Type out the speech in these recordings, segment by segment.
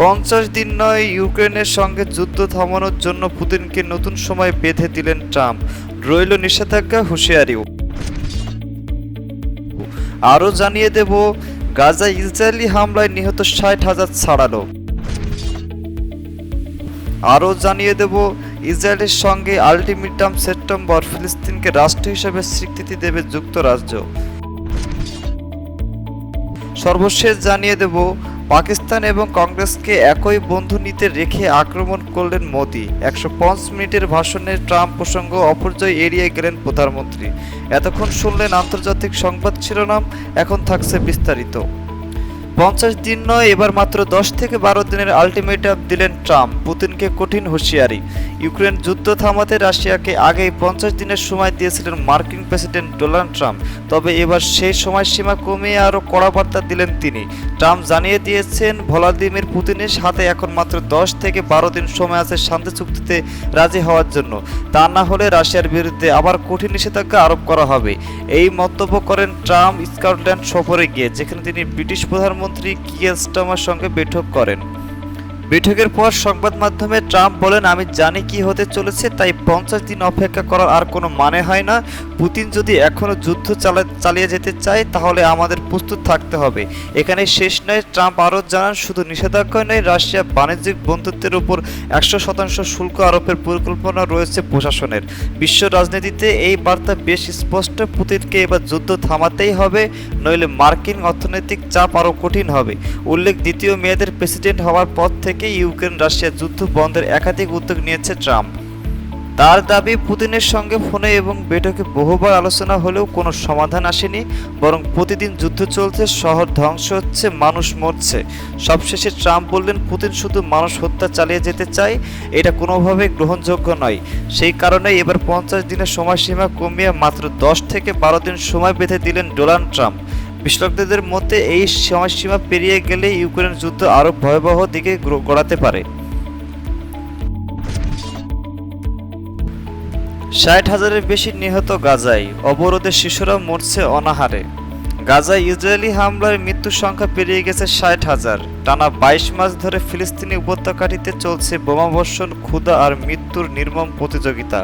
পঞ্চাশ দিন নয় ইউক্রেনের সঙ্গে যুদ্ধ থামানোর জন্য পুতিনকে নতুন সময় বেঁধে দিলেন ট্রাম্প। রইল নিষেধাজ্ঞা হুঁশিয়ারিও আরও জানিয়ে দেব, গাজা ইসরায়েলি হামলায় নিহত ষাট হাজার ছাড়ালো। আরও জানিয়ে দেব, ইসরায়েলের সঙ্গে আলটিমেটাম সেপ্টেম্বর ফিলিস্তিনকে রাষ্ট্র হিসেবে স্বীকৃতি দেবে যুক্তরাজ্য। সর্বশেষ জানিয়ে দেব পাকিস্তান এবং কংগ্রেসকে একই বন্ধু নিতে রেখে আক্রমণ করলেন মোদি। একশো পাঁচ মিনিটের ভাষণে ট্রাম্প প্রসঙ্গ অপর্যয় এড়িয়ে গেলেন প্রধানমন্ত্রী। এতক্ষণ শুনলেন আন্তর্জাতিক সংবাদ শিরোনাম, এখন থাকছে বিস্তারিত। পঞ্চাশ দিন নয়, এবার মাত্র দশ থেকে বারো দিনের আলটিমেটাম দিলেন ট্রাম্প, পুতিনকে কঠিন হুঁশিয়ারি। ইউক্রেন যুদ্ধ থামাতে রাশিয়াকে আগেই পঞ্চাশ দিনের সময় দিয়েছিলেন মার্কিন প্রেসিডেন্ট ডোনাল্ড ট্রাম্প, তবে এবার সেই সময়সীমা কমিয়ে আরও কড়া বার্তা দিলেন তিনি। ট্রাম্প জানিয়ে দিয়েছেন, ভলাদিমির পুতিনের হাতে এখন মাত্র দশ থেকে বারো দিন সময় আছে শান্তি চুক্তিতে রাজি হওয়ার জন্য। তা না হলে রাশিয়ার বিরুদ্ধে আবার কঠিন নিষেধাজ্ঞা আরোপ করা হবে। এই মন্তব্য করেন ট্রাম্প স্কটল্যান্ড সফরে গিয়ে, যেখানে তিনি ব্রিটিশ প্রধানমন্ত্রী কিয়ার স্টামার সঙ্গে বৈঠক করেন। বৈঠকের পর সংবাদ মাধ্যমে ট্রাম্প বলেন, আমি জানি কি হতে চলেছে, তাই পঞ্চাশ দিন অপেক্ষা করার আর কোনো মানে হয় না। পুতিন যদি এখনও যুদ্ধ চালা, চালিয়ে যেতে চায়, তাহলে আমাদের প্রস্তুত থাকতে হবে। এখানে শেষ নয়, ট্রাম্প আরও জানান, শুধু নিষেধাজ্ঞা নয়, রাশিয়া বাণিজ্যিক বন্ধুত্বের উপর একশো শতাংশ শুল্ক আরোপের পরিকল্পনা রয়েছে প্রশাসনের। বিশ্ব রাজনীতিতে এই বার্তা বেশ স্পষ্ট, পুতিনকে এবার যুদ্ধ থামাতেই হবে, নইলে মার্কিন অর্থনৈতিক চাপ আরও কঠিন হবে। উল্লেখ, দ্বিতীয় মেয়াদের প্রেসিডেন্ট হওয়ার পর থেকে ইউক্রেন রাশিয়া যুদ্ধ বন্ধের একাধিক উদ্যোগ নিয়েছে ট্রাম্প। তার দাবি, পুতিনের সঙ্গে ফোনে এবং বৈঠকে বহুবার আলোচনা হলেও কোনো সমাধান আসেনি, বরং প্রতিদিন যুদ্ধ চলছে, শহর ধ্বংস হচ্ছে, মানুষ মরছে। সবশেষে ট্রাম্প বললেন, পুতিন শুধু মানুষ হত্যা চালিয়ে যেতে চায়, এটা কোনোভাবেই গ্রহণযোগ্য নয়। সেই কারণে এবার পঞ্চাশ দিনের সময়সীমা কমিয়ে মাত্র দশ থেকে বারো দিন সময় বেঁধে দিলেন ডোনাল্ড ট্রাম্প। বিশ্লেষকদের মতে এই সময়সীমা পেরিয়ে গেলে ইউক্রেন যুদ্ধ আরও ভয়াবহ দিকে গড়াতে পারে। ষাট হাজারের বেশি নিহত গাজায় অবরোধে শিশুরা মরছে অনাহারে। গাজায় ইসরায়েলি হামলার মৃত্যুর সংখ্যা পেরিয়ে গেছে ষাট হাজার। টানা বাইশ মাস ধরে ফিলিস্তিনি উপত্যকাটিতে চলছে বোমাবর্ষণ, ক্ষুধা আর মৃত্যুর নির্মম প্রতিযোগিতা।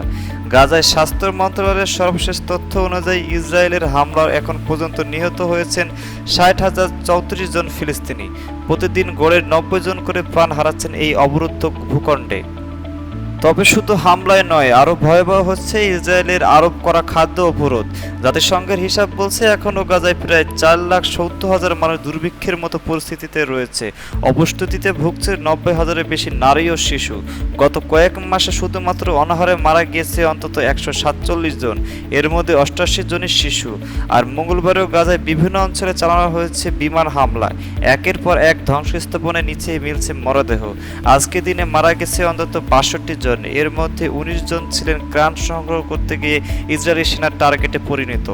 গাজায় স্বাস্থ্য মন্ত্রণালয়ের সর্বশেষ তথ্য অনুযায়ী ইসরায়েলের হামলার এখন পর্যন্ত নিহত হয়েছেন ষাট হাজার চৌত্রিশ জন ফিলিস্তিনি। প্রতিদিন গড়ে নব্বই জন করে প্রাণ হারাচ্ছেন এই অবরুদ্ধ ভূখণ্ডে। তবে শুধু হামলায় নয়, আরও ভয়াবহ হচ্ছে ইসরায়েলের আরোপ করা খাদ্য অবরোধ। জাতিসংঘের হিসাব বলছে এখনও গাজায় প্রায় চার লাখ সত্তর হাজার মানুষ দুর্ভিক্ষের মতো পরিস্থিতিতে রয়েছে। অবস্থিতিতে ভুগছে নব্বই হাজারের বেশি নারী ও শিশু। গত কয়েক মাসে শুধুমাত্র অনাহারে মারা গিয়েছে অন্তত একশো সাতচল্লিশ জন। এর মধ্যে অষ্টাশি জনই শিশু। আর মঙ্গলবারেও গাজায় বিভিন্ন অঞ্চলে চালানো হয়েছে বিমান হামলা। একের পর এক ধ্বংসস্থাপনের নিচে মিলছে মরদেহ। আজকে দিনে মারা গেছে অন্তত বাষট্টি জন। এর মধ্যে উনিশ জন ছিলেন ক্রাণ সংগ্রহ করতে গিয়ে ইসরায়েলি সেনার টার্গেটে পরিণত।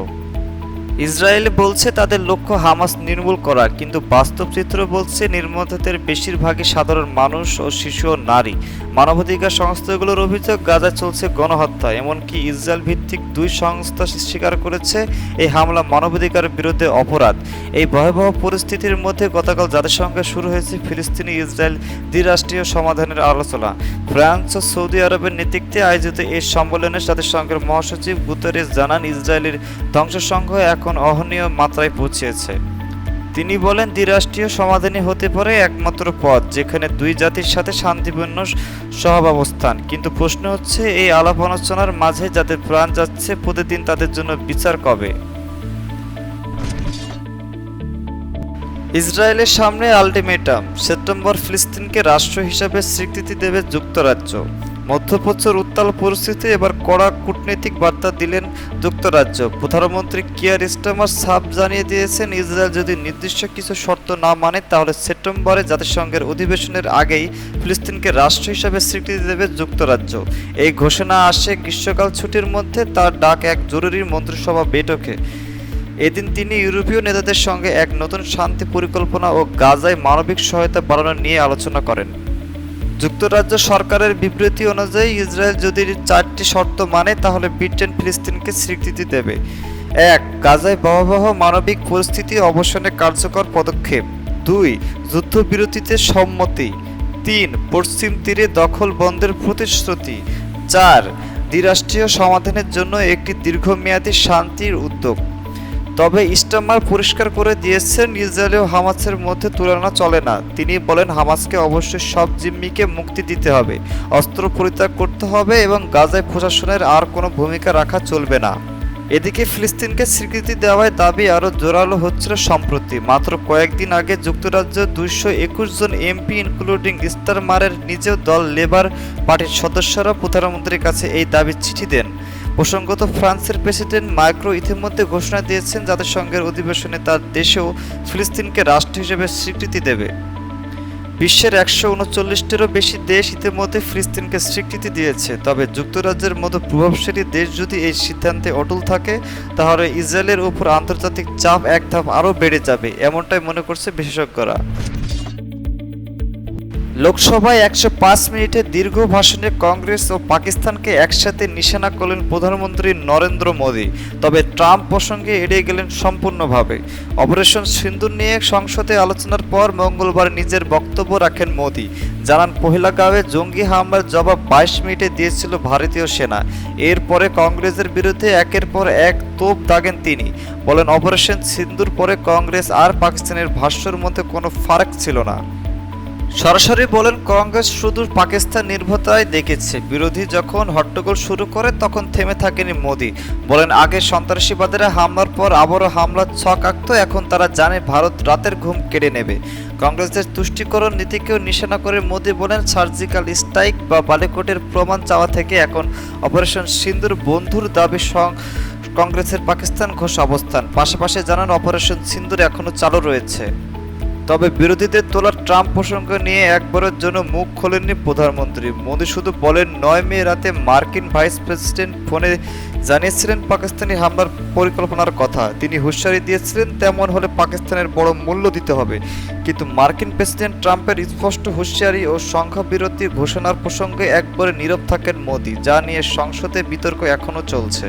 ইসরায়েল বলছে তাদের লক্ষ্য হামাস নির্মূল করা কিন্তু বাস্তব চিত্র বলছে নির্মমতাদের বেশিরভাগই সাধারণ মানুষ ও শিশু ও নারী। মানবাধিকার সংস্থাগুলোর অভিযোগ, গাজায় চলছে গণহত্যা। এমনকি ইসরায়েল ভিত্তিক দুই সংস্থা স্বীকার করেছে, এই হামলা মানবাধিকারের বিরুদ্ধে অপরাধ। এই ভয়াবহ পরিস্থিতির মধ্যে গতকাল জাতিসংঘে শুরু হয়েছে ফিলিস্তিনি ইসরায়েল দ্বিরাষ্ট্রীয় সমাধানের আলোচনা। ফ্রান্স ও সৌদি আরবের নেতৃত্বে আয়োজিত এই সম্মেলনে জাতিসংঘের মহাসচিব গুতেরেস জানান, ইসরায়েলের ধ্বংসসংঘ এখন অহনীয় মাত্রায় পৌঁছেছে। তিনি বলেন, দ্বিরাষ্ট্রীয় সমাধানই হতে পারে একমাত্র পথ, যেখানে দুই জাতির সাথে শান্তিপূর্ণ সহাবস্থান। কিন্তু প্রশ্ন হচ্ছে, এই আলাপ আলোচনার মাঝে যাদের প্রাণ যাচ্ছে, প্রতিদিন তাদের জন্য বিচার কবে? ইসরায়েলের সামনে আলটিমেটাম, সেপ্টেম্বর ফিলিস্তিনকে রাষ্ট্র হিসাবে স্বীকৃতি দেবে যুক্তরাজ্য। মধ্যপ্রাচ্যের উত্তাল পরিস্থিতি এবার কড়া কূটনৈতিক বার্তা দিলেন যুক্তরাজ্য। প্রধানমন্ত্রী কিয়ার স্টামার সাফ জানিয়ে দিয়েছেন, ইসরায়েল যদি নির্দিষ্ট কিছু শর্ত না মানে তাহলে সেপ্টেম্বরে জাতিসংঘের অধিবেশনের আগেই ফিলিস্তিনকে রাষ্ট্র হিসাবে স্বীকৃতি দেবে যুক্তরাজ্য। এই ঘোষণা আসে গ্রীষ্মকাল ছুটির মধ্যে, তার ডাক এক জরুরি মন্ত্রিসভা বৈঠকে। এদিন তিনি ইউরোপীয় নেতাদের সঙ্গে এক নতুন শান্তি পরিকল্পনা ও গাজায় মানবিক সহায়তা বাড়ানো নিয়ে আলোচনা করেন। যুক্তরাজ্য সরকারের বিবৃতি অনুযায়ী, ইসরায়েল যদি চারটি শর্ত মানে তাহলে ব্রিটেন ফিলিস্তিনকে স্বীকৃতি দেবে। এক, গাজায় ভয়াবহ মানবিক পরিস্থিতি অবসানে কার্যকর পদক্ষেপ। দুই, যুদ্ধবিরতিতে সম্মতি। তিন, পশ্চিম তীরে দখল বন্ধের প্রতিশ্রুতি। চার, দ্বিরাষ্ট্রীয় সমাধানের জন্য একটি দীর্ঘমেয়াদী শান্তির উদ্যোগ। তবে ইস্টামার পরিষ্কার করে দিয়েছেন ইসরায়েল হামাসের মধ্যে তুলনা চলে না। তিনি বলেন, হামাসকে অবশ্যই সব জিম্মিকে মুক্তি দিতে হবে, অস্ত্র পরিত্যাগ করতে হবে এবং গাজায় প্রশাসনের আর কোনো ভূমিকা রাখা চলবে না। এদিকে ফিলিস্তিনকে স্বীকৃতি দেওয়ায় দাবি আরও জোরালো হচ্ছিল সম্প্রতি। মাত্র কয়েকদিন আগে যুক্তরাজ্য দুইশো একুশ জন এমপি, ইনক্লুডিং ইস্তারমারের নিজেও দল লেবার পার্টির সদস্যরা প্রধানমন্ত্রীর কাছে এই দাবি চিঠি দেন। প্রসঙ্গত, ফ্রান্সের প্রেসিডেন্ট মাইক্রো ইতিমধ্যে ঘোষণা দিয়েছেন জাতিসংঘের অধিবেশনে তার দেশেও ফিলিস্তিনকে রাষ্ট্র হিসেবে স্বীকৃতি দেবে। বিশ্বের একশো উনচল্লিশটিরও বেশি দেশ ইতিমধ্যে ফিলিস্তিনকে স্বীকৃতি দিয়েছে। তবে যুক্তরাজ্যের মতো প্রভাবশালী দেশ যদি এই সিদ্ধান্তে অটল থাকে, তাহলে ইসরায়েলের উপর আন্তর্জাতিক চাপ এক ধাপ আরও বেড়ে যাবে, এমনটাই মনে করছে বিশেষজ্ঞরা। লোকসভায় একশো পাঁচ মিনিটের দীর্ঘ ভাষণে কংগ্রেস ও পাকিস্তানকে একসাথে নিশানা করলেন প্রধানমন্ত্রী নরেন্দ্র মোদী। তবে ট্রাম্প প্রসঙ্গে এড়িয়ে গেলেন সম্পূর্ণভাবে। অপারেশন সিন্ধু নিয়ে সংসদে আলোচনার পর মঙ্গলবার নিজের বক্তব্য রাখেন মোদী। জানান পহেলাগাঁওয়ে জঙ্গি হামলার জবাব বাইশ মিনিটে দিয়েছিল ভারতীয় সেনা। এরপরে কংগ্রেসের বিরুদ্ধে একের পর এক তোপ দাগেন তিনি। বলেন, অপারেশন সিন্ধুর পরে কংগ্রেস আর পাকিস্তানের ভাষ্যর মধ্যে কোনো ফারাক ছিল না। সরাসরি বলেন, কংগ্রেস শুধু পাকিস্তান নির্ভরতায় দেখেছে। বিরোধী যখন হট্টগোল শুরু করে, তখন থেমে থাকেনি মোদি। বলেন, আগে সন্ত্রাসীবাদীরা হামলার পর আবারও হামলার ছক আঁকত, এখন তারা জানে ভারত রাতের ঘুম কেড়ে নেবে। কংগ্রেসের তুষ্টিকরণ নীতিকেও নিশানা করে মোদি বলেন, সার্জিক্যাল স্ট্রাইক বা বালিকোটের প্রমাণ চাওয়া থেকে এখন অপারেশন সিন্ধুর বন্ধুর দাবি সং কংগ্রেসের পাকিস্তান ঘোষ অবস্থান। পাশাপাশি জানান, অপারেশন সিন্ধুর এখনও চালু রয়েছে। তবে বিরোধীদের তোলা ট্রাম্প প্রসঙ্গ নিয়ে একবারের জন্য মুখ খোলেননি প্রধানমন্ত্রী। মোদী শুধু বলেন, নয় মে রাতে মার্কিন ভাইস প্রেসিডেন্ট ফোনে জানিয়েছিলেন পাকিস্তানি হামলার পরিকল্পনার কথা। তিনি হুঁশিয়ারি দিয়েছিলেন, তেমন হলে পাকিস্তানের বড় মূল্য দিতে হবে। কিন্তু মার্কিন প্রেসিডেন্ট ট্রাম্পের স্পষ্ট হুঁশিয়ারি ও সংখ্যা বিরতি ঘোষণার প্রসঙ্গে একবারে নীরব থাকেন মোদী, যা নিয়ে সংসদে বিতর্ক এখনও চলছে।